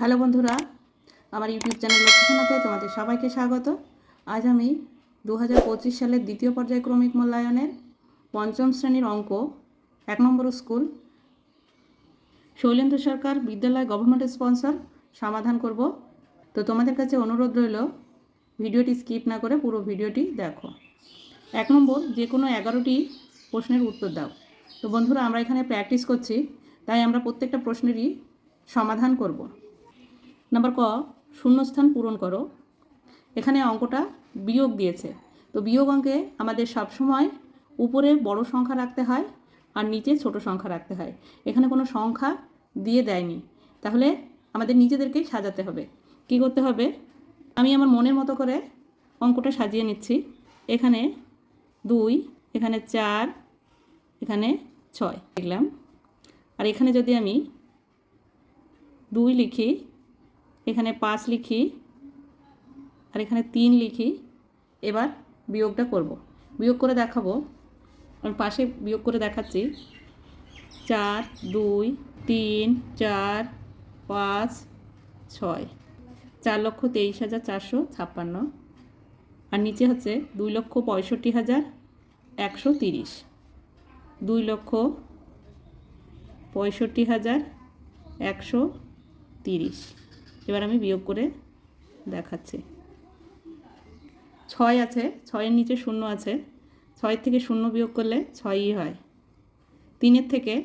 Hello বন্ধুরা, আমার YouTube channel লক্ষ্মীখানাতে তোমাদের সবাইকে স্বাগত। আজ আমি দু সালের দ্বিতীয় পর্যায়ক্রমিক মূল্যায়নের পঞ্চম শ্রেণির অঙ্ক, এক নম্বর স্কুল, শৈলেন্দ্র সরকার বিদ্যালয় গভর্নমেন্ট স্পন্সর সমাধান করব। তো তোমাদের কাছে অনুরোধ রইল, ভিডিওটি স্কিপ না করে পুরো ভিডিওটি দেখো। এক নম্বর, যে কোনো এগারোটি প্রশ্নের উত্তর দাও। তো বন্ধুরা, আমরা এখানে প্র্যাকটিস করছি, তাই আমরা প্রত্যেকটা প্রশ্নেরই সমাধান করব। নাম্বার ক, শূন্যস্থান পূরণ করো। এখানে অঙ্কটা বিয়োগ দিয়েছে। তো বিয়োগ অঙ্কে আমাদের সবসময় উপরে বড় সংখ্যা রাখতে হয় আর নিচে ছোট সংখ্যা রাখতে হয়। এখানে কোনো সংখ্যা দিয়ে দেয়নি। তাহলে আমাদের নিজেদেরকেই সাজাতে হবে। কি করতে হবে? আমি আমার মনের মতো করে অঙ্কটা সাজিয়ে নিচ্ছি। এখানে দুই, এখানে চার, এখানে ছয় লিখলাম। আর এখানে যদি আমি দুই লিখি এখানে পাঁচ লিখি আর এখানে তিন লিখি। এবার বিয়োগটা করব। বিয়োগ করে দেখাবো। আমি পাশে বিয়োগ করে দেখাচ্ছি। চার, দুই, তিন, চার, পাঁচ, ছয়। চার লক্ষ তেইশ হাজার চারশো ছাপ্পান্ন। আর নিচে হচ্ছে দুই লক্ষ পঁয়ষট্টি হাজার একশো তিরিশ। দুই লক্ষ পঁয়ষট্টি হাজার একশো তিরিশ। এবার আমি বিয়োগ করে দেখাচ্ছি। ছয় আছে, ছয়ের নিচে শূন্য আছে। ছয়ের থেকে শূন্য বিয়োগ করলে ছয়ই হয়। তিনের থেকে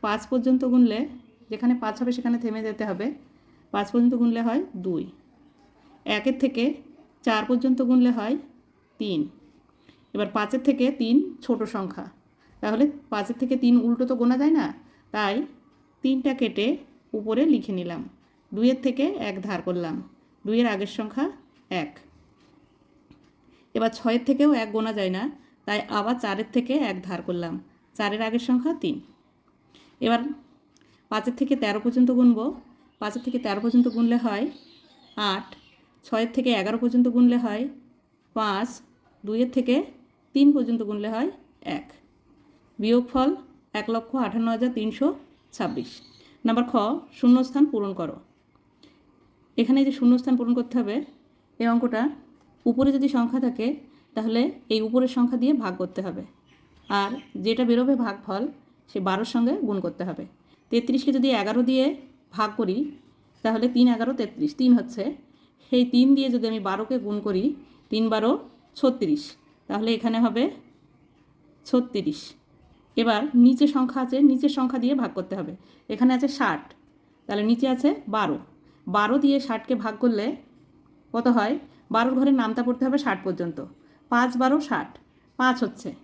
পাঁচ পর্যন্ত গুনলে যেখানে পাঁচ হবে সেখানে থেমে যেতে হবে। পাঁচ পর্যন্ত গুনলে হয় দুই। একের থেকে চার পর্যন্ত গুনলে হয় তিন। এবার পাঁচের থেকে তিন ছোট সংখ্যা। তাহলে পাঁচের থেকে তিন উল্টো তো গোনা যায় না। তাই তিনটা কেটে উপরে লিখে নিলাম। দুইয়ের থেকে এক ধার করলাম। দুইয়ের আগের সংখ্যা এক। এবার ছয়ের থেকেও এক গোনা যায় না, তাই আবার চারের থেকে এক ধার করলাম। চারের আগের সংখ্যা তিন। এবার পাঁচের থেকে তেরো পর্যন্ত গুনব। পাঁচের থেকে তেরো পর্যন্ত গুনলে হয় আট। ছয়ের থেকে এগারো পর্যন্ত গুনলে হয় পাঁচ। দুইয়ের থেকে তিন পর্যন্ত গুনলে হয় এক। বিয়োগফল এক লক্ষ আটান্ন হাজার তিনশো ছাব্বিশ। নাম্বার খ, শূন্যস্থান পূরণ করো। এখানে যে শূন্যস্থান পূরণ করতে হবে, এই অঙ্কটা উপরে যদি সংখ্যা থাকে, তাহলে এই উপরের সংখ্যা দিয়ে ভাগ করতে হবে। আর যেটা বেরোবে ভাগফল, সে বারোর সঙ্গে গুণ করতে হবে। তেত্রিশকে যদি এগারো দিয়ে ভাগ করি, তাহলে তিন এগারো তেত্রিশ, তিন হচ্ছে। সেই তিন দিয়ে যদি আমি বারোকে গুণ করি, তিন বারো ছত্রিশ, তাহলে এখানে হবে ছত্রিশ। এবার নিচে সংখ্যা আছে, নিচের সংখ্যা দিয়ে ভাগ করতে হবে। এখানে আছে ষাট, তাহলে নিচে আছে বারো। বারো দিয়ে ষাটকে ভাগ করলে কত হয়? বারোর ঘরে নামতা পড়তে হবে ষাট পর্যন্ত। পাঁচ বারো ষাট। পাঁচ হচ্ছে।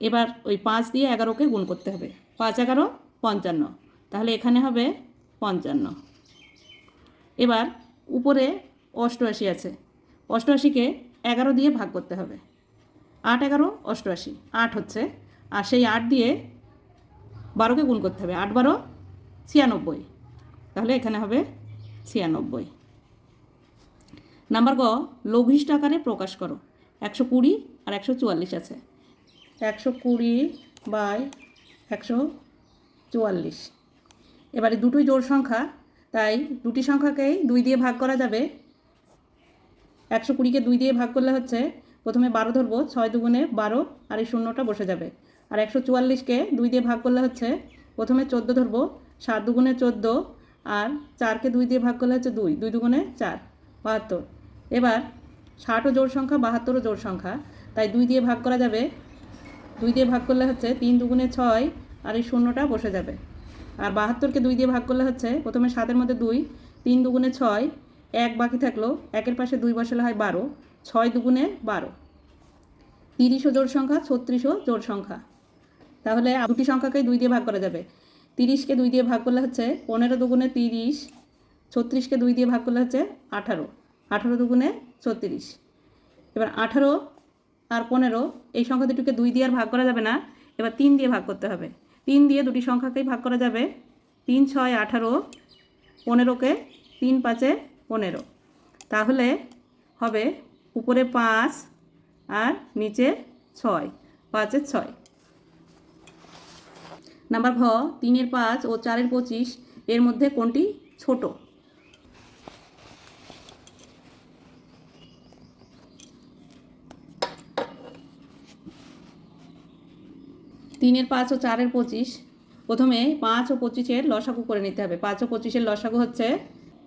এবার ওই পাঁচ দিয়ে এগারোকে গুণ করতে হবে। পাঁচ এগারো, পঞ্চান্ন। তাহলে এখানে হবে পঞ্চান্ন। এবার উপরে অষ্টআশি আছে। অষ্টআশিকে এগারো দিয়ে ভাগ করতে হবে। আট এগারো, অষ্টআশি। আট হচ্ছে। আর সেই আট দিয়ে বারোকে গুণ করতে হবে। আট বারো, ছিয়ানব্বই। তাহলে এখানে হবে ছিয়ানব্বই। নাম্বার গ, লঘিষ্ঠ আকারে প্রকাশ করো। একশো কুড়ি আর একশো চুয়াল্লিশ আছে। একশো কুড়ি বাই একশো চুয়াল্লিশ। এবারে দুটোই জোড় সংখ্যা, তাই দুটি সংখ্যাকেই দুই দিয়ে ভাগ করা যাবে। একশো কুড়িকে দুই দিয়ে ভাগ করলে হচ্ছে, প্রথমে বারো ধরবো, ছয় দুগুণে বারো, আর এই শূন্যটা বসে যাবে। আর একশো চুয়াল্লিশকে দুই দিয়ে ভাগ করলে হচ্ছে, প্রথমে চোদ্দ ধরবো, সাত দুগুণে চোদ্দ আর চারকে দুই দিয়ে ভাগ করলে হচ্ছে দুই। দুই দুগুণে চার, বাহাত্তর। এবার ষাটও জোড় সংখ্যা, বাহাত্তরও জোড় সংখ্যা। তাই দুই দিয়ে ভাগ করা যাবে, দুই দিয়ে ভাগ করলে হচ্ছে তিন দুগুণে ছয় আর এই শূন্যটা বসে যাবে। আর বাহাত্তরকে দুই দিয়ে ভাগ করলে হচ্ছে প্রথমে সাতের মধ্যে দুই, তিন দুগুণে ছয়, এক বাকি থাকল, একের পাশে দুই বসালে হয় বারো, ছয় দুগুণে বারো। তিরিশও জোড় সংখ্যা, ছত্রিশও জোড় সংখ্যা। তাহলে দুটি সংখ্যাকেই দুই দিয়ে ভাগ করা যাবে। তিরিশকে দুই দিয়ে ভাগ করলে হচ্ছে পনেরো দুগুণে তিরিশ, ছত্রিশকে দুই দিয়ে ভাগ করলে হচ্ছে আঠারো আঠারো দুগুণে ছত্রিশ। এবার আঠারো আর পনেরো, এই সংখ্যা দুটিকে দুই দিয়ে আর ভাগ করা যাবে না, এবার তিন দিয়ে ভাগ করতে হবে। তিন দিয়ে দুটি সংখ্যাকেই ভাগ করা যাবে, তিন, ছয়, আঠারো, পনেরোকে তিন, পাঁচে পনেরো। তাহলে হবে উপরে পাঁচ আর নিচে ছয় পাঁচের ছয়। নাম্বার ভ, তিনের পাঁচ ও চারের পঁচিশ, এর মধ্যে কোনটি ছোট? তিনের পাঁচ ও চারের পঁচিশ, প্রথমে পাঁচ ও পঁচিশের লসাগু করে নিতে হবে। পাঁচ ও পঁচিশের লসাগু হচ্ছে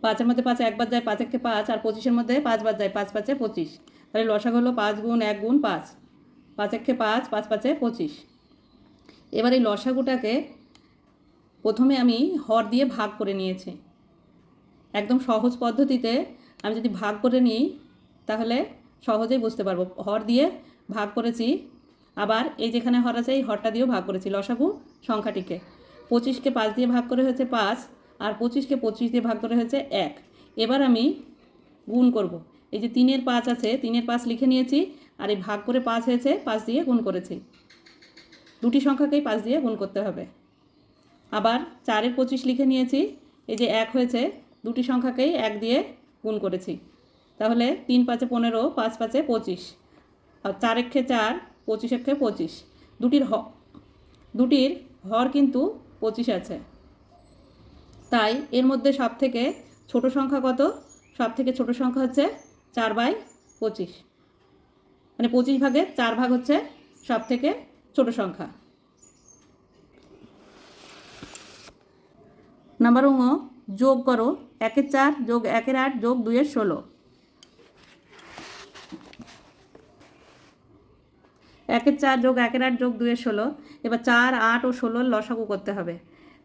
পাঁচের মধ্যে পাঁচ একবার যায় পাঁচ একে পাঁচ, আর পঁচিশের মধ্যে পাঁচবার যায়, পাঁচ পাঁচে পঁচিশ। তাহলে লসাগু হলো পাঁচ গুণ এক গুণ পাঁচ। পাঁচ একে পাঁচ পাঁচ পাঁচে পঁচিশ। এবার এই লসাগুটাকে প্রথমে আমি হর দিয়ে ভাগ করে নিয়েছি। একদম সহজ পদ্ধতিতে আমি যদি ভাগ করে নিই, তাহলে সহজেই বুঝতে পারব। হর দিয়ে ভাগ করেছি, আবার এই যেখানে হর আছে, এই হরটা দিয়েও ভাগ করেছি লসাগু সংখ্যাটিকে। পঁচিশকে পাঁচ দিয়ে ভাগ করে হয়েছে পাঁচ, আর পঁচিশকে পঁচিশ দিয়ে ভাগ করে হয়েছে এক। এবার আমি গুণ করব। এই যে তিনের পাঁচ আছে, তিনের পাঁচ লিখে নিয়েছি, আর এই ভাগ করে পাঁচ হয়েছে, পাঁচ দিয়ে গুণ করেছি। দুটি সংখ্যাকেই পাঁচ দিয়ে গুণ করতে হবে। আবার চারের পঁচিশ লিখে নিয়েছি, এই যে এক হয়েছে, দুটি সংখ্যাকেই এক দিয়ে গুণ করেছি। তাহলে তিন পাঁচে পনেরো, পাঁচ পাঁচে পঁচিশ, আর চার এক্ষে চার, পঁচিশ এক্ষে পঁচিশ, দুটির হ, দুটির হর কিন্তু পঁচিশ আছে। তাই এর মধ্যে সব থেকে ছোট সংখ্যা কত? সব থেকে ছোট সংখ্যা হচ্ছে চার বাই পঁচিশ। মানে পঁচিশ ভাগে চার ভাগ হচ্ছে সব থেকে ছোট সংখ্যা। নাম্বার উঙ যোগ করো একের চার যোগ একের আট যোগ দুইয়ের ষোলো। একের চার যোগ একের আট যোগ দুইয়ের ষোলো। এবার চার, আট ও ষোলোর লসাগু করতে হবে।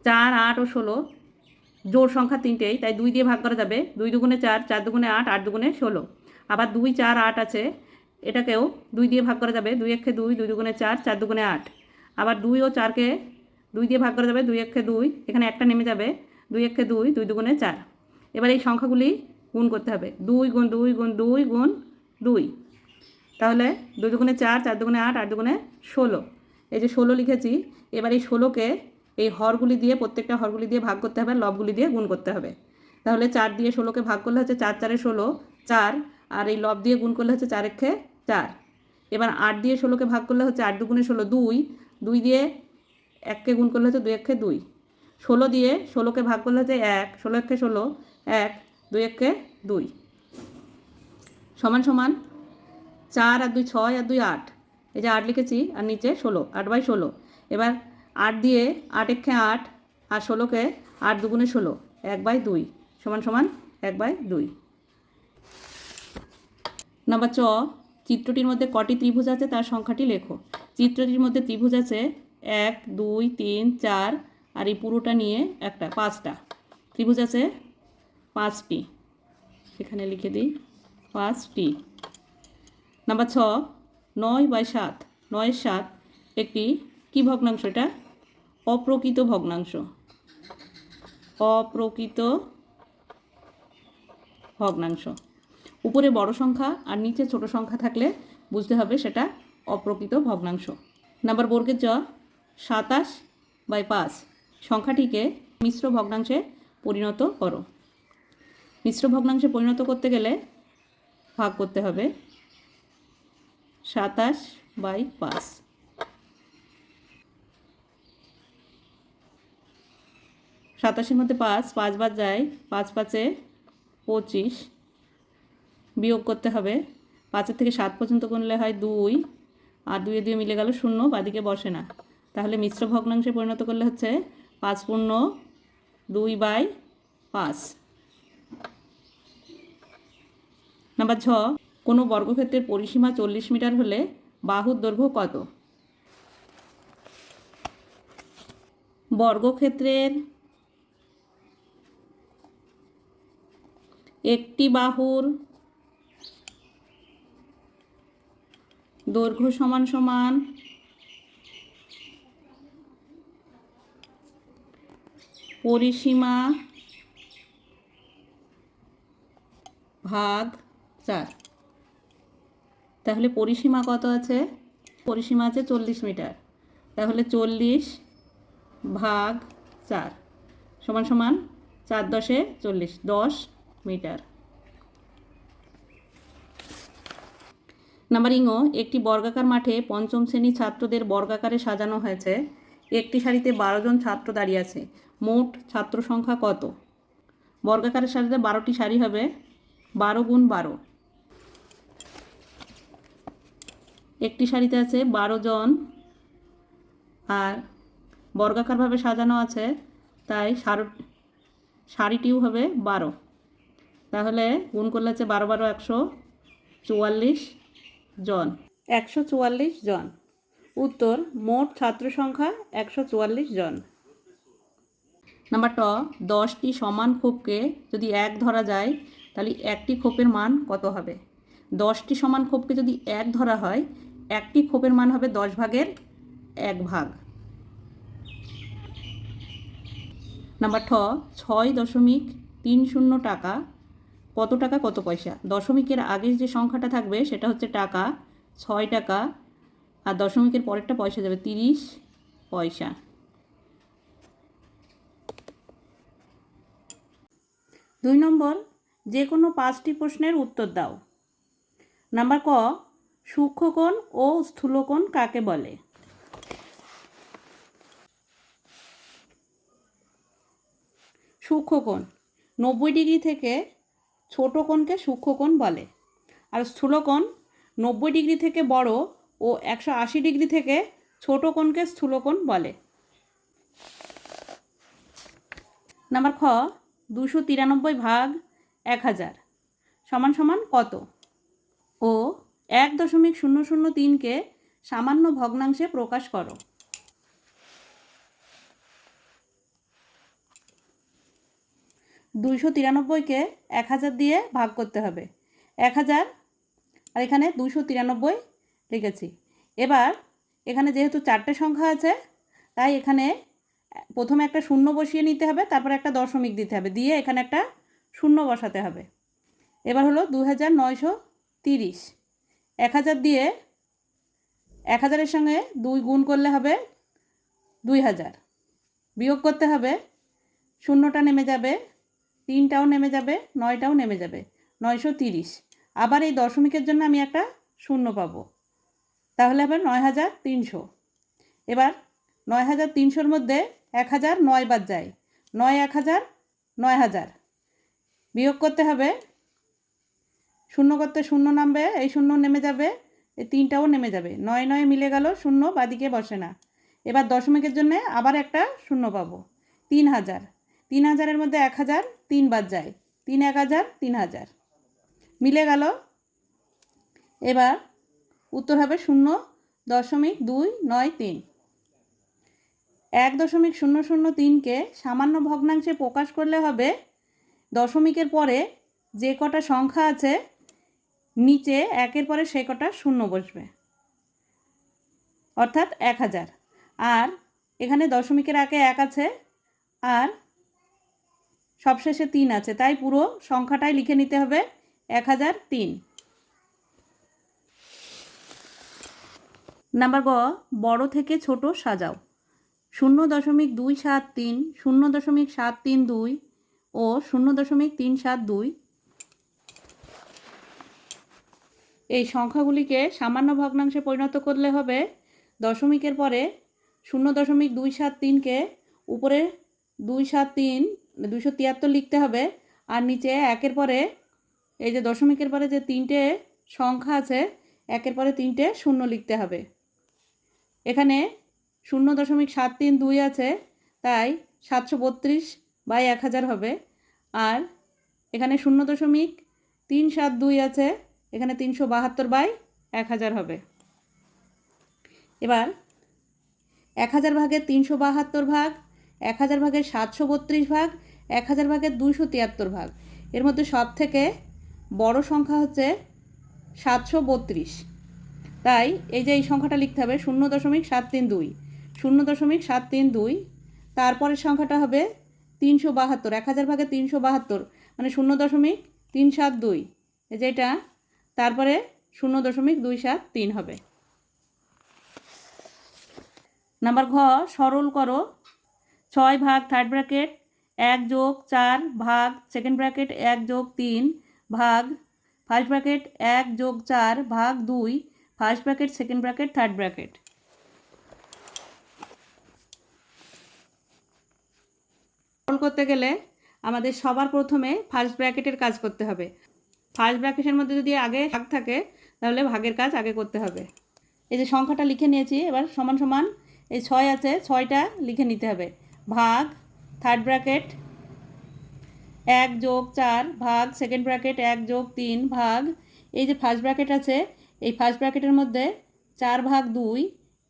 চার, আট ও ষোলো, জোড় সংখ্যা তিনটেই, তাই দুই দিয়ে ভাগ করা যাবে। দুই দুগুণে চার চার দুগুণে আট আট দুগুণে ষোলো। আবার দুই, চার, আট আছে এটাকেও দুই দিয়ে ভাগ করা যাবে। দুই একে দুই দুই দুগুণে চার চার দুগুণে আট। আবার দুই ও চারকে দুই দিয়ে ভাগ করা যাবে। দুই একে দুই, এখানে একটা নেমে যাবে। দুই একে দুই দুই দুগুণে চার। এবার এই সংখ্যাগুলি গুণ করতে হবে। দুই গুণ দুই গুণ দুই গুণ দুই। তাহলে দুই দুগুণে চার চার দুগুণে আট আট দুগুণে ষোলো। এই যে ষোলো লিখেছি, এবার এই ষোলোকে এই হরগুলি দিয়ে, প্রত্যেকটা হরগুলি দিয়ে ভাগ করতে হবে, লবগুলি দিয়ে গুণ করতে হবে। তাহলে চার দিয়ে ষোলোকে ভাগ করলে হচ্ছে চার, চারে ষোলো, চার। আর এই লব দিয়ে গুণ করলে হচ্ছে চার একে চার। এবার আট দিয়ে ষোলোকে ভাগ করলে হচ্ছে আট দুগুণে ষোলো দুই। দুই দিয়ে এককে গুণ করলে হচ্ছে দুই একে দুই। ষোলো দিয়ে ষোলোকে ভাগ করলে হচ্ছে এক। ষোলো একে ষোলো, এক। দুই একে দুই। সমান সমান চার আর দুই ছয় আর দুই আট। এই যে আট লিখেছি, আর নিচে ষোলো, আট বাই ষোলো। এবার আট দিয়ে আট একে আট আর ষোলোকে আট দুগুণে ষোলো, এক বাই দুই। সমান সমান এক বাই দুই। নাম্বার চ চিত্রটির মধ্যে কটি ত্রিভুজ আছে তার সংখ্যাটি লেখো। চিত্রটির মধ্যে ত্রিভুজ আছে এক, দুই, তিন, চার আর এই পুরোটা নিয়ে একটা, পাঁচটা। ত্রিভুজ আছে পাঁচটি। সেখানে লিখে দিই, পাঁচটি। নাম্বার ছ, নয় বাই সাত। নয়ের সাত একটি কী ভগ্নাংশ এটা? অপ্রকৃত ভগ্নাংশ। অপ্রকৃত ভগ্নাংশ। উপরে বড় সংখ্যা আর নিচে ছোট সংখ্যা থাকলে বুঝতে হবে সেটা অপ্রকৃত ভগ্নাংশ। নাম্বার বর্গের জ, সাতাশ বাই পাঁচ। সংখ্যাটিকে মিশ্র ভগ্নাংশে পরিণত করো। মিশ্র ভগ্নাংশে পরিণত করতে গেলে ভাগ করতে হবে সাতাশ বাই পাঁচ। সাতাশের মধ্যে পাঁচ পাঁচবার যায়, পাঁচ পাঁচে পঁচিশ। বিয়োগ করতে হবে। পাঁচের থেকে সাত পর্যন্ত গুনলে হয় দুই। আর দুয়ে দুয়ে মিলে গেল শূন্য, বাদিকে বসে না। তাহলে মিশ্র ভগ্নাংশে পরিণত করলে হচ্ছে পাঁচ পূর্ণ দুই বাই পাঁচ। নাম্বার ছ, কোনো বর্গক্ষেত্রের পরিসীমা চল্লিশ মিটার হলে বাহুর দৈর্ঘ্য কত? বর্গক্ষেত্রের একটি বাহুর দৈর্ঘ্য সমান সমান পরিসীমা ভাগ চার। তাহলে পরিসীমা কত আছে? পরিসীমা আছে চল্লিশ মিটার। তাহলে চল্লিশ ভাগ চার। সমান সমান চার দশে চল্লিশ, দশ মিটার। নাম্বার ইঙো একটি বর্গাকার মাঠে পঞ্চম শ্রেণির ছাত্রদের বর্গাকারে সাজানো হয়েছে। একটি সারিতে বারো জন ছাত্র দাঁড়িয়ে আছে। মোট ছাত্র সংখ্যা কত? বর্গাকারের সারিতে বারোটি সারি হবে। বারো গুণ বারো। একটি সারিতে আছে বারো জন। আর বর্গাকারভাবে সাজানো আছে, তাই সারো শাড়িটিও হবে বারো। তাহলে গুণ করলে হচ্ছে বারো বারো একশো চুয়াল্লিশ। জন। একশো চুয়াল্লিশ জন। উত্তর মোট ছাত্র সংখ্যা একশো চুয়াল্লিশ জন। নাম্বার ট দশটি সমান খোপকে যদি এক ধরা যায় তাহলে একটি খোপের মান কত হবে? দশটি সমান খোপকে যদি এক ধরা হয় একটি খোপের মান হবে দশ ভাগের এক ভাগ। নাম্বার ঠ ছয় দশমিক তিন শূন্য টাকা কত টাকা, কত পয়সা? দশমিকের আগের যে সংখ্যাটা থাকবে, সেটা হচ্ছে টাকা, ছয় টাকা, আর দশমিকের পরেরটা পয়সা যাবে তিরিশ পয়সা। দুই নম্বর, যে কোনো পাঁচটি প্রশ্নের উত্তর দাও। নাম্বার ক, সূক্ষ্মকোণ ও স্থূলকোণ কাকে বলে? সূক্ষ্মকোণ, নব্বই ডিগ্রি থেকে ছোট কোণকে সূক্ষ্ম কোণ বলে। আর স্থূলকোণ নব্বই ডিগ্রি থেকে বড় ও একশো আশি ডিগ্রি থেকে ছোট কোণকে স্থূলকোণ বলে। নাম্বার খ দুশো তিরানব্বই ভাগ এক হাজার সমান সমান কত? ও, এক দশমিক শূন্য শূন্য তিনকে সামান্য ভগ্নাংশে প্রকাশ করো। দুইশো তিরানব্বইকে এক হাজার দিয়ে ভাগ করতে হবে। এক হাজার, আর এখানে দুশো তিরানব্বই লিখেছি। এবার এখানে যেহেতু চারটে সংখ্যা আছে, তাই এখানে প্রথমে একটা শূন্য বসিয়ে নিতে হবে, তারপর একটা দশমিক দিতে হবে, দিয়ে এখানে একটা শূন্য বসাতে হবে। এবার হলো দু হাজার নয়শো তিরিশ। এক হাজার দিয়ে এক হাজারের সঙ্গে দুই গুণ করলে হবে দুই হাজার। বিয়োগ করতে হবে, শূন্যটা নেমে যাবে তিনটাও নেমে যাবে, নয়টাও নেমে যাবে, নয়শো তিরিশ। আবার এই দশমিকের জন্য আমি একটা শূন্য পাবো। তাহলে হবে নয় হাজার তিনশো। এবার নয় হাজার তিনশোর মধ্যে এক হাজার নয় বাদ যায়। নয় এক হাজার নয় হাজার বিয়োগ করতে হবে। শূন্য করতে শূন্য নামবে, এই শূন্য নেমে যাবে, এই তিনটাও নেমে যাবে। নয় নয় মিলে গেল, শূন্য বাদিকে বসে না। এবার দশমিকের জন্য আবার একটা শূন্য পাবো। তিন হাজার তিন হাজারের মধ্যে এক হাজার তিন বাদ যায়। তিন এক হাজার, তিন হাজার। মিলে গেল। এবার উত্তর হবে শূন্য দশমিক দুই নয় তিন। এক দশমিক শূন্য শূন্য তিনকে সামান্য ভগ্নাংশে প্রকাশ করলে হবে দশমিকের পরে যে কটা সংখ্যা আছে, নিচে একের পরে সে কটা শূন্য বসবে। অর্থাৎ এক হাজার। আর এখানে দশমিকের আগে এক আছে। আর সবশেষে তিন আছে, তাই পুরো সংখ্যাটাই লিখে নিতে হবে, এক হাজার তিন। নাম্বার গ, বড় থেকে ছোট সাজাও। শূন্য দশমিক দুই সাত তিন, শূন্য দশমিক সাত তিন দুই ও শূন্য দশমিক তিন সাত দুই। এই সংখ্যাগুলিকে সামান্য ভগ্নাংশে পরিণত করলে হবে দশমিকের পরে শূন্য দশমিক দুই সাত তিনকে উপরে দুই সাত তিন দুইশো তিয়াত্তর লিখতে হবে। আর নিচে একের পরে, এই যে দশমিকের পরে যে তিনটে সংখ্যা আছে, একের পরে তিনটে শূন্য লিখতে হবে। এখানে শূন্য দশমিক সাত তিন দুই আছে, তাই সাতশো বত্রিশ বাই এক হাজার হবে। আর এখানে শূন্য দশমিক তিন সাত দুই আছে, এখানে তিনশো বাহাত্তর বাই এক হাজার হবে। এবার এক হাজার ভাগের তিনশো বাহাত্তর ভাগ, এক হাজার ভাগের সাতশো বত্রিশ ভাগ এক হাজার ভাগের দুইশো তিয়াত্তর ভাগ। এর মধ্যে সব থেকে বড় সংখ্যা হচ্ছে সাতশো বত্রিশ। তাই এই যে এই সংখ্যাটা লিখতে হবে, শূন্য দশমিক সাত তিন দুই। শূন্য দশমিক সাত তিন দুই, তারপরের সংখ্যাটা হবে তিনশো বাহাত্তর। এক হাজার ভাগে তিনশো বাহাত্তর মানে শূন্য দশমিক তিন সাত দুই। এই যেটা তারপরে শূন্য দশমিক দুই সাত তিন হবে। নাম্বার ঘ, সরল করো। ছয় ভাগ থার্ড ব্র্যাকেট এক যোগ চার ভাগ সেকেন্ড ব্র্যাকেট এক যোগ তিন ভাগ ফার্স্ট ব্র্যাকেট এক যোগ চার ভাগ দুই first bracket second bracket third bracket করতে গেলে আমাদের সবার প্রথমে ফার্স্ট ব্র্যাকেটের কাজ করতে হবে। ফার্স্ট ব্র্যাকেটের মধ্যে যদি আগে ভাগ থাকে, তাহলে ভাগের কাজ আগে করতে হবে। এই যে সংখ্যাটা লিখে নিয়েছি, এবার সমান সমান এই ছয় আছে, ছয়টা লিখে নিতে হবে। ভাগ থার্ড ব্র্যাকেট এক যোগ চার ভাগ সেকেন্ড ব্র্যাকেট এক যোগ তিন ভাগ। এই যে ফার্স্ট ব্র্যাকেট আছে, এই ফার্স্ট ব্র্যাকেটের মধ্যে চার ভাগ দুই,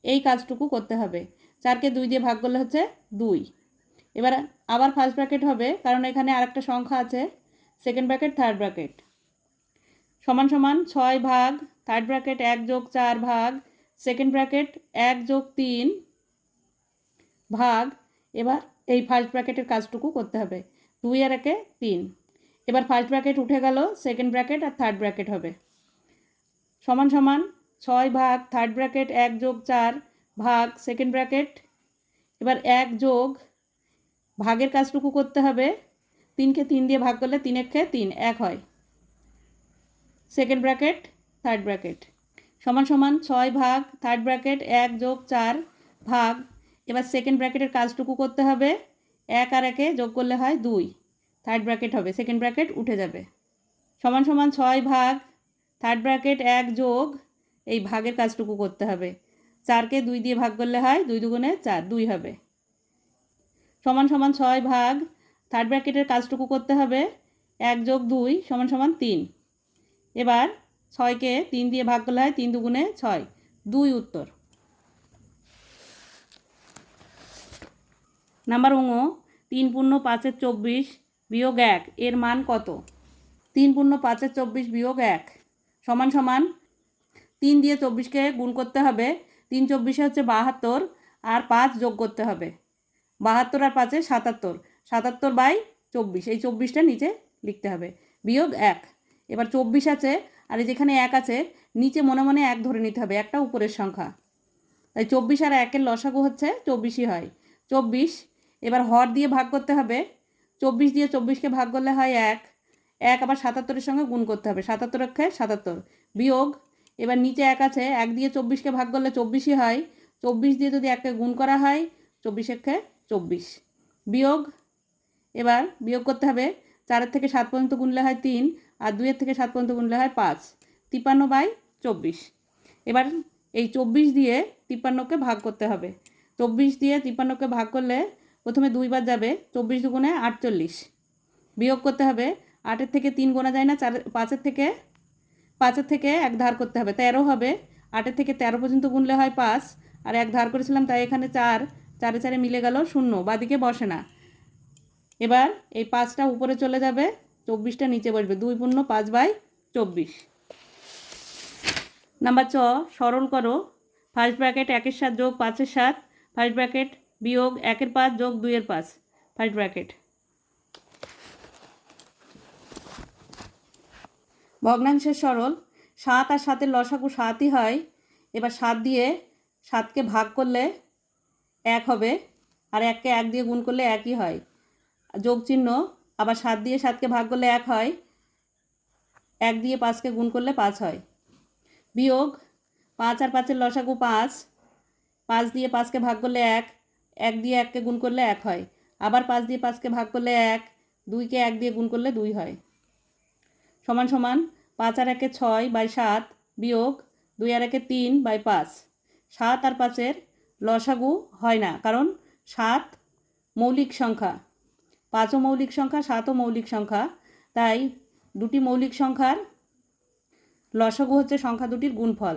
এই কাজটুকু করতে হবে। চারকে দুই দিয়ে ভাগ করলে হচ্ছে দুই। এবার আবার ফার্স্ট ব্র্যাকেট হবে, কারণ এখানে আরেকটা সংখ্যা আছে সেকেন্ড ব্র্যাকেট থার্ড ব্র্যাকেট সমান সমান ছয় ভাগ থার্ড ব্র্যাকেট এক যোগ চার ভাগ সেকেন্ড ব্র্যাকেট এক যোগ তিন ভাগ। এবার এই ফার্স্ট ব্র্যাকেটের কাজটুকু করতে হবে। দুই আর একে তিন। এবার ফার্স্ট ব্র্যাকেট উঠে গেল সেকেন্ড ব্র্যাকেট আর থার্ড ব্র্যাকেট হবে। সমান সমান ছয় ভাগ থার্ড ব্র্যাকেট এক যোগ চার ভাগ সেকেন্ড ব্র্যাকেট এবার এক যোগ ভাগের কাজটুকু করতে হবে। তিনকে তিন দিয়ে ভাগ করলে তিন একে তিন, এক হয়। সেকেন্ড ব্র্যাকেট থার্ড ব্র্যাকেট সমান সমান ছয় ভাগ থার্ড ব্র্যাকেট এক যোগ চার ভাগ এবার সেকেন্ড ব্র্যাকেটের কাজটুকু করতে হবে। এক আর একে যোগ করলে হয় দুই। থার্ড ব্র্যাকেট হবে সেকেন্ড ব্র্যাকেট উঠে যাবে। সমান সমান ছয় ভাগ থার্ড ব্র্যাকেট এক যোগ, এই ভাগের কাজটুকু করতে হবে। চারকে দুই দিয়ে ভাগ করলে হয় দুই দুগুণে চার, দুই হবে। সমান সমান ছয় ভাগ থার্ড ব্র্যাকেটের কাজটুকু করতে হবে। এক যোগ দুই, সমান সমান তিন। এবার ছয়কে তিন দিয়ে ভাগ করলে হয় তিন দুগুণে ছয়। দুই উত্তর। নাম্বার উঙ তিন পূর্ণ পাঁচের চব্বিশ বিয়োগ এক, এর মান কত? তিন পূর্ণ পাঁচের চব্বিশ বিয়োগ এক, সমান সমান তিন দিয়ে চব্বিশকে গুণ করতে হবে, তিন চব্বিশে হচ্ছে বাহাত্তর আর পাঁচ যোগ করতে হবে। বাহাত্তর আর পাঁচে সাতাত্তর সাতাত্তর বাই চব্বিশ, এই চব্বিশটা নিচে লিখতে হবে, বিয়োগ এক। এবার চব্বিশ আছে, আর যেখানে এক আছে, নিচে মনে মনে এক ধরে নিতে হবে, একটা উপরের সংখ্যা। তাই চব্বিশ আর একের লসাগু হচ্ছে চব্বিশই হয়, চব্বিশ এবার হর দিয়ে ভাগ করতে হবে। চব্বিশ দিয়ে চব্বিশকে ভাগ করলে হয় এক। এক আবার সাতাত্তরের সঙ্গে গুণ করতে হবে। সাতাত্তর অক্ষে সাতাত্তর। বিয়োগ। এবার নিচে এক আছে। এক দিয়ে চব্বিশকে ভাগ করলে চব্বিশই হয়। চব্বিশ দিয়ে যদি এককে গুণ করা হয়, চব্বিশ একে চব্বিশ। বিয়োগ। এবার বিয়োগ করতে হবে। চারের থেকে সাত পর্যন্ত গুনলে হয় তিন আর দুইয়ের থেকে সাত পর্যন্ত গুনলে হয় পাঁচ। তিপ্পান্ন বাই চব্বিশ। এবার এই চব্বিশ দিয়ে তিপ্পান্নকে ভাগ করতে হবে। চব্বিশ দিয়ে তিপ্পান্নকে ভাগ করলে প্রথমে দুইবার যাবে, চব্বিশ দুগুণে আটচল্লিশ। বিয়োগ করতে হবে, আটের থেকে তিন গোনা যায় না, চার, পাঁচের থেকে পাঁচের থেকে এক ধার করতে হবে, তেরো হবে। আটের থেকে তেরো পর্যন্ত গুনলে হয় পাঁচ, আর এক ধার করেছিলাম তাই এখানে চার, চারে চারে মিলে গেল শূন্য, বাদিকে বসে না। এবার এই পাঁচটা উপরে চলে যাবে, চব্বিশটা নিচে বসবে, দুই পূর্ণ পাঁচ বাই চব্বিশ। নাম্বার চ সরল করো ফার্স্ট ব্র্যাকেট একের সাত যোগ পাঁচের সাত ফার্স্ট ব্র্যাকেট বিয়োগ একের পাঁচ যোগ দুইয়ের পাঁচ। ফার্স্ট ব্র্যাকেট ভগ্নাংশের সরল, সাত আর সাতের লসাগু সাতই হয়। এবার সাত দিয়ে সাতকে ভাগ করলে এক হবে, আর এককে এক দিয়ে গুণ করলে একই হয়। যোগ চিহ্ন, আবার সাত দিয়ে সাতকে ভাগ করলে এক হয়, এক দিয়ে পাঁচকে গুণ করলে পাঁচ হয়। বিয়োগ পাঁচ আর পাঁচের লসাগু পাঁচ পাঁচ দিয়ে পাঁচকে ভাগ করলে এক এক দিয়ে এককে গুণ করলে এক হয়। আবার পাঁচ দিয়ে পাঁচকে ভাগ করলে এক, দুইকে এক দিয়ে গুণ করলে দুই হয়। সমান সমান পাঁচ আর একে ছয় বাই সাত বিয়োগ দুই আর একে তিন বাই পাঁচ। সাত আর পাঁচের লসাগু হয় না, কারণ সাত মৌলিক সংখ্যা। পাঁচও মৌলিক সংখ্যা, সাতও মৌলিক সংখ্যা। তাই দুটি মৌলিক সংখ্যার লসাগু হচ্ছে সংখ্যা দুটির গুণফল।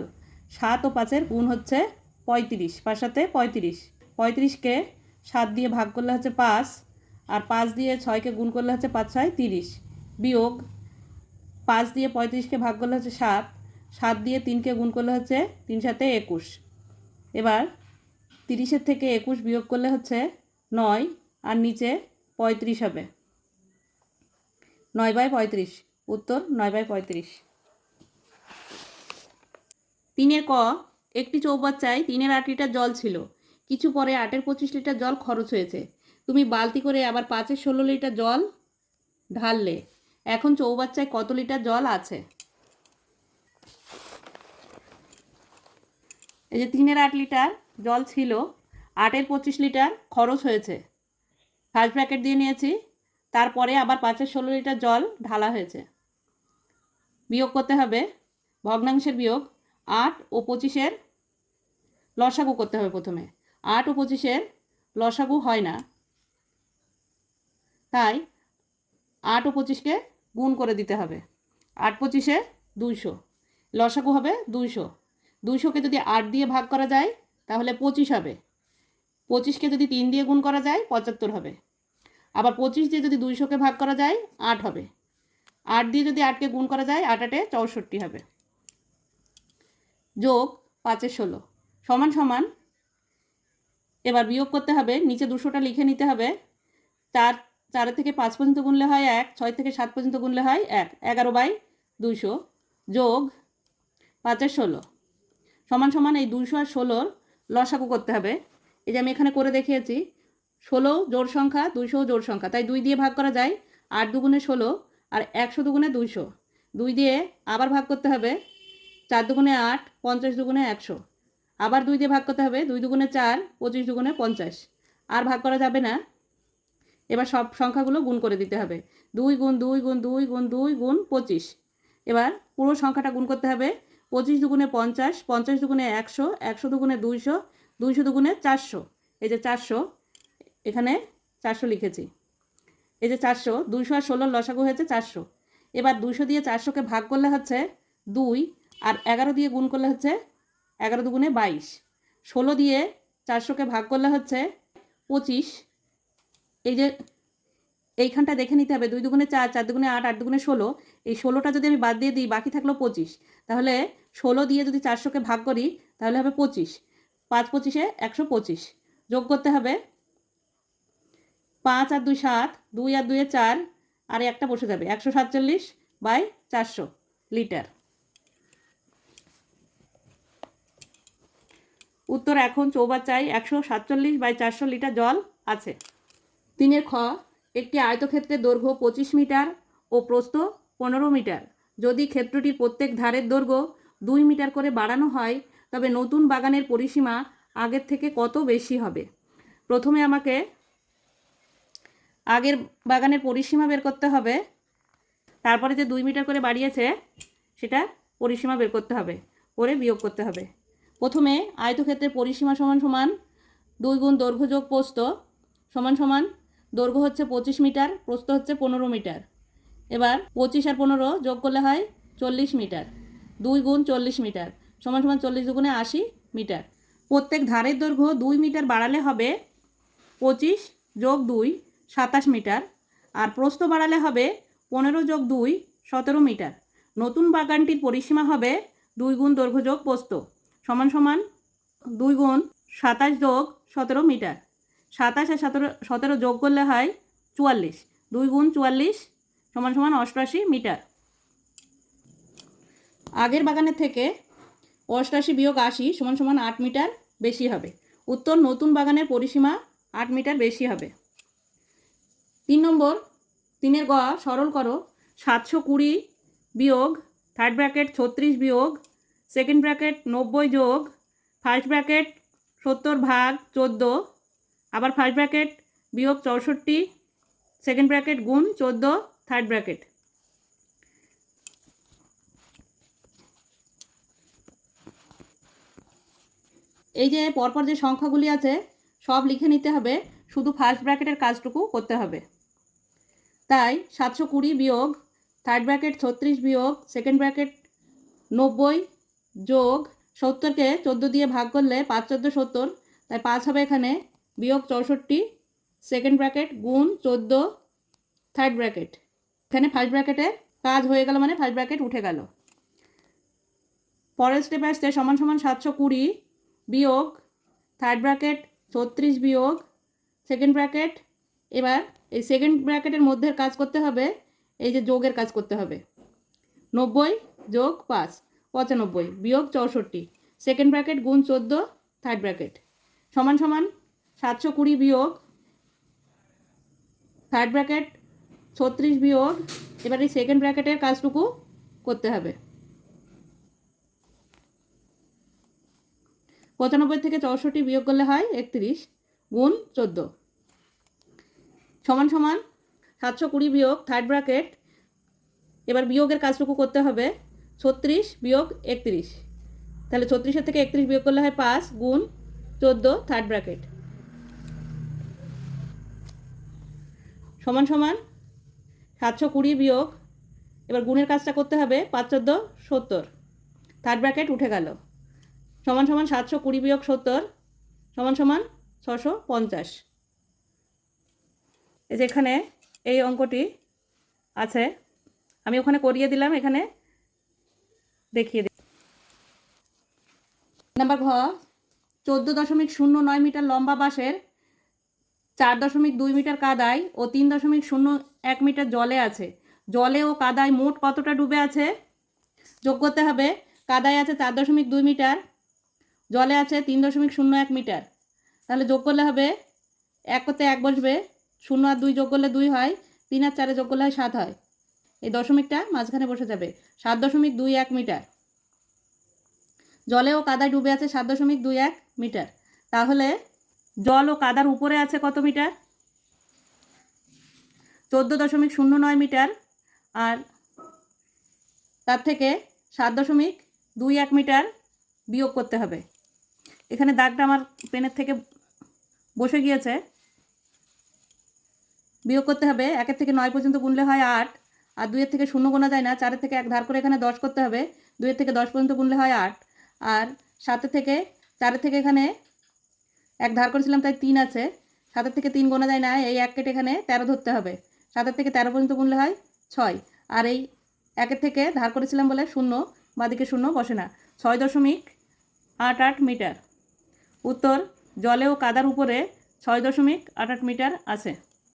সাত ও পাঁচের গুণ হচ্ছে পঁয়ত্রিশ, পাঁচ সাথে পঁয়ত্রিশ। পঁয়ত্রিশকে সাত দিয়ে ভাগ করলে হচ্ছে পাঁচ, আর পাঁচ দিয়ে ছয়কে গুণ করলে হচ্ছে পাঁচ ছয়, তিরিশ। বিয়োগ পাঁচ দিয়ে পঁয়ত্রিশকে ভাগ করলে হচ্ছে সাত সাত দিয়ে তিনকে গুণ করলে হচ্ছে তিন সাথে একুশ। এবার তিরিশের থেকে একুশ বিয়োগ করলে হচ্ছে নয়, আর নিচে পঁয়ত্রিশ হবে। নয় বাই পঁয়ত্রিশ, উত্তর নয় বাই পঁয়ত্রিশ। তিনের ক, একটি চৌবাচ্চায় তিনের আট লিটার জল ছিল। কিছু পরে আটের পঁচিশ লিটার জল খরচ হয়েছে। তুমি বালতি করে আবার পাঁচের ষোলো লিটার জল ঢাললে। এখন চৌবাচ্চায় কত লিটার জল আছে? এই যে তিনের আট লিটার জল ছিল, আটের পঁচিশ লিটার খরচ হয়েছে। ফার্স্ট ব্র্যাকেট দিয়ে নিয়েছি, তারপরে আবার পাঁচের ষোলো লিটার জল ঢালা হয়েছে। বিয়োগ করতে হবে, ভগ্নাংশের বিয়োগ আট ও পঁচিশের লসাগু করতে হবে প্রথমে। আট ও পঁচিশের লসাগু হয় না। তাই আট ও পঁচিশকে গুণ করে দিতে হবে। আট পঁচিশে দুইশো। লসাগু হবে দুইশো। দুইশোকে যদি আট দিয়ে ভাগ করা যায়, তাহলে পঁচিশ হবে। পঁচিশকে যদি তিন দিয়ে গুণ করা যায়, পঁচাত্তর হবে। আবার পঁচিশ দিয়ে যদি দুইশোকে ভাগ করা যায়, আট হবে। আট দিয়ে যদি আটকে গুণ করা যায়, আট আটে চৌষট্টি হবে। যোগ পাঁচের ষোলো। সমান সমান এবার বিয়োগ করতে হবে, নিচে দুশোটা লিখে নিতে হবে। চার চার থেকে পাঁচ পর্যন্ত গুনলে হয় এক, ছয় থেকে সাত পর্যন্ত গুনলে হয় এক, এগারো বাই দুইশো যোগ পাঁচের ষোলো। সমান সমান এই দুইশো আর ষোলোর লসাগু করতে হবে। এই যে আমি এখানে করে দেখিয়েছি, ষোলো জোড় সংখ্যা, দুইশো জোড় সংখ্যা। তাই দুই দিয়ে ভাগ করা যায়, আট দুগুণে ষোলো আর একশো দুগুণে দুইশো। দুই দিয়ে আবার ভাগ করতে হবে, চার দুগুণে আট, পঞ্চাশ দুগুণে একশো। আবার দুই দিয়ে ভাগ করতে হবে, দুই দুগুণে চার, পঁচিশ দুগুণে পঞ্চাশ। আর ভাগ করা যাবে না। এবার সব সংখ্যাগুলো গুণ করে দিতে হবে। দুই গুণ দুই গুণ দুই গুণ দুই গুণ পঁচিশ। এবার পুরো সংখ্যাটা গুণ করতে হবে। পঁচিশ দুগুণে পঞ্চাশ পঞ্চাশ দুগুণে একশো একশো দুগুণে দুইশো দুইশো দুগুণে চারশো। এই যে চারশো, এখানে চারশো লিখেছি। এই যে চারশো, দুইশো আর ষোলোর লসাগু হয়েছে চারশো। এবার দুইশো দিয়ে চারশোকে ভাগ করলে হচ্ছে দুই, আর এগারো দিয়ে গুণ করলে হচ্ছে এগারো দুগুণে বাইশ। ষোলো দিয়ে চারশোকে ভাগ করলে হচ্ছে পঁচিশ। এই যে এইখানটা দেখে নিতে হবে, দুই দুগুণে চার চার দুগুণে আট আট দুগুণে ষোলো। এই ষোলোটা যদি আমি বাদ দিয়ে দিই, বাকি থাকল পঁচিশ। তাহলে ষোলো দিয়ে যদি চারশোকে ভাগ করি, তাহলে হবে পঁচিশ। পাঁচ পঁচিশে একশো পঁচিশ। যোগ করতে হবে পাঁচ আর দুই সাত, দুই আর দুয়ে চার, আর একটা বসে যাবে, একশো সাতচল্লিশ বাই চারশো লিটার। উত্তর এখন চৌবাচ্চায় একশো সাতচল্লিশ বাই চারশো লিটার জল আছে। তিনের খ, একটি আয়তক্ষেত্রের দৈর্ঘ্য পঁচিশ মিটার ও প্রস্থ পনেরো মিটার। যদি ক্ষেত্রটির প্রত্যেক ধারের দৈর্ঘ্য দুই মিটার করে বাড়ানো হয়, তবে নতুন বাগানের পরিসীমা আগের থেকে কত বেশি হবে? প্রথমে আমাকে আগের বাগানের পরিসীমা বের করতে হবে। তারপরে যে দুই মিটার করে বাড়িয়েছে সেটা পরিসীমা বের করতে হবে, করে বিয়োগ করতে হবে। প্রথমে আয়তক্ষেত্রের পরিসীমা সমান সমান দুই গুণ দৈর্ঘ্য যোগ প্রস্থ সমান সমান দৈর্ঘ্য হচ্ছে পঁচিশ মিটার, প্রস্থ হচ্ছে পনেরো মিটার। এবার পঁচিশ আর পনেরো যোগ করলে হয় চল্লিশ মিটার, দুই গুণ চল্লিশ মিটার, সমান সমান চল্লিশ দুগুণে আশি মিটার। প্রত্যেক ধারের দৈর্ঘ্য দুই মিটার বাড়ালে হবে পঁচিশ যোগ দুই, সাতাশ মিটার। আর প্রস্থ বাড়ালে হবে পনেরো যোগ দুই, সতেরো মিটার। নতুন বাগানটির পরিসীমা হবে দুই গুণ দৈর্ঘ্য যোগ প্রস্থ। সমান সমান দুই গুণ সাতাশ যোগ সতেরো মিটার। সাতাশ আর সতেরো সতেরো যোগ করলে হয় চুয়াল্লিশ। দুই গুণ চুয়াল্লিশ সমান সমান অষ্টআশি মিটার। আগের বাগানের থেকে অষ্টআশি বিয়োগ আশি সমান সমান আট মিটার বেশি হবে। উত্তর নতুন বাগানের পরিসীমা আট মিটার বেশি হবে। তিন নম্বর, তিনের গ সরল করো, সাতশো কুড়ি বিয়োগ থার্ড ব্র্যাকেট ছত্রিশ বিয়োগ সেকেন্ড ব্র্যাকেট নব্বই যোগ ফার্স্ট ব্র্যাকেট সত্তর ভাগ চোদ্দ, আবার ফার্স্ট ব্র্যাকেট বিয়োগ চৌষট্টি, সেকেন্ড ব্র্যাকেট গুণ চোদ্দ, থার্ড ব্র্যাকেট। এই যে পরপর যে সংখ্যাগুলি আছে, সব লিখে নিতে হবে, শুধু ফার্স্ট ব্র্যাকেটের কাজটুকু করতে হবে। তাই সাতশো কুড়ি বিয়োগ, থার্ড ব্র্যাকেট ছত্রিশ বিয়োগ, সেকেন্ড ব্র্যাকেট নব্বই যোগ সত্তরকে চোদ্দ দিয়ে ভাগ করলে পাঁচ চোদ্দ সত্তর। তাই পাঁচ হবে এখানে বিয়োগ চৌষট্টি। সেকেন্ড ব্র্যাকেট গুণ চোদ্দ, থার্ড ব্র্যাকেট। এখানে ফার্স্ট ব্র্যাকেটে কাজ হয়ে গেল মানে ফার্স্ট ব্র্যাকেট উঠে গেল। পরের স্টেপ আসছে সমান সমান সাতশো কুড়ি বিয়োগ থার্ড ব্র্যাকেট ছত্রিশ বিয়োগ সেকেন্ড ব্র্যাকেট এবার এই সেকেন্ড ব্র্যাকেটের মধ্যে কাজ করতে হবে, এই যে যোগের কাজ করতে হবে। নব্বই যোগ পাঁচ। পঁচানব্বই, বিয়োগ চৌষট্টি সেকেন্ড ব্র্যাকেট গুণ চোদ্দ থার্ড ব্র্যাকেট সমান সমান সাতশো কুড়ি বিয়োগ থার্ড ব্র্যাকেট ছত্রিশ বিয়োগ, এবার এই সেকেন্ড ব্র্যাকেটের কাজটুকু করতে হবে। পঁচানব্বই থেকে চৌষট্টি বিয়োগ করলে হয় একত্রিশ, গুণ চোদ্দ। সমান সমান সাতশো কুড়ি বিয়োগ থার্ড ব্র্যাকেট এবার বিয়োগের কাজটুকু করতে হবে ছত্রিশ বিয়োগ একত্রিশ। তাহলে ছত্রিশের থেকে একত্রিশ বিয়োগ করলে হয় পাঁচ গুণ চোদ্দ থার্ড ব্র্যাকেট সমান সমান সাতশো কুড়ি বিয়োগ। এবার গুণের কাজটা করতে হবে পাঁচ চোদ্দ, সত্তর। থার্ড ব্র্যাকেট উঠে গেল। সমান সমান সাতশো কুড়ি বিয়োগ সত্তর, সমান সমান ছশো পঞ্চাশ। এই যে এখানে এই অঙ্কটি আছে, আমি ওখানে করিয়ে দিলাম, এখানে দেখিয়ে দিই। নাম্বার ঘ, চোদ্দ দশমিক শূন্য নয় মিটার লম্বা বাঁশের চার দশমিক দুই মিটার কাদায় ও তিন দশমিক শূন্য এক মিটার জলে আছে। জলে ও কাদায় মোট কতটা ডুবে আছে? যোগ করতে হবে, কাদায় আছে চার দশমিক দুই মিটার, জলে আছে তিন দশমিক শূন্য এক মিটার। তাহলে যোগ করলে হবে, এক করতে এক বসবে, শূন্য আর দুই যোগ করলে দুই হয়, তিন আর চারে যোগ করলে হয় সাত হয়। এই দশমিকটা মাঝখানে বসে যাবে। সাত দশমিক দুই এক মিটার। জলে ও কাদায় ডুবে আছে সাত দশমিক দুই এক মিটার। তাহলে জল ও কাদার উপরে আছে কত মিটার? চোদ্দ দশমিক শূন্য নয় মিটার। আর তার থেকে সাত দশমিক দুই এক মিটার বিয়োগ করতে হবে। এখানে দাগটা আমার পেনের থেকে বসে গিয়েছে। বিয়োগ করতে হবে। একের থেকে নয় পর্যন্ত গুনলে হয় আট। আর দুইয়ের থেকে শূন্য গোনা যায় না, চারের থেকে এক ধার করে এখানে দশ করতে হবে, দুইয়ের থেকে দশ পর্যন্ত গুনলে হয় আট, আর সাতের থেকে, চারের থেকে এখানে এক ধার করেছিলাম তাই তিন আছে, সাতের থেকে তিন গোনা যায় না, এই এক কেটে এখানে তেরো ধরতে হবে, সাতের থেকে তেরো পর্যন্ত গুনলে হয় ছয়, আর এই একের থেকে ধার করেছিলাম বলে শূন্য, বাদিকে শূন্য বসে না, ছয় দশমিক আট আট মিটার, উত্তর জলে ও কাদার উপরে ছয় দশমিক আট আট মিটার আছে।